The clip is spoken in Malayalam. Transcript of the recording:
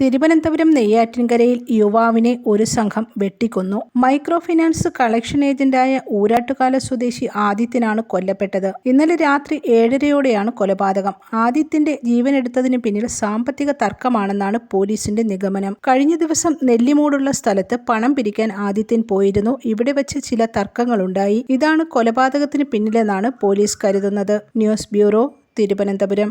തിരുവനന്തപുരം നെയ്യാറ്റിൻകരയിൽ യുവാവിനെ ഒരു സംഘം വെട്ടിക്കൊന്നു. മൈക്രോ ഫിനാൻസ് കളക്ഷൻ ഏജന്റായ ഊരാട്ടുകാല സ്വദേശി ആദിത്യനാണ് കൊല്ലപ്പെട്ടത്. ഇന്നലെ രാത്രി ഏഴരയോടെയാണ് കൊലപാതകം. ആദിത്യന്റെ ജീവനെടുത്തതിന് പിന്നിൽ സാമ്പത്തിക തർക്കമാണെന്നാണ് പോലീസിന്റെ നിഗമനം. കഴിഞ്ഞ ദിവസം നെല്ലിമൂടുള്ള സ്ഥലത്ത് പണം പിരിക്കാൻ ആദിത്യൻ പോയിരുന്നു. ഇവിടെ വെച്ച് ചില തർക്കങ്ങളുണ്ടായി. ഇതാണ് കൊലപാതകത്തിന് പിന്നിലെന്നാണ് പോലീസ് കരുതുന്നത്. News bureau Thiruvananthapuram.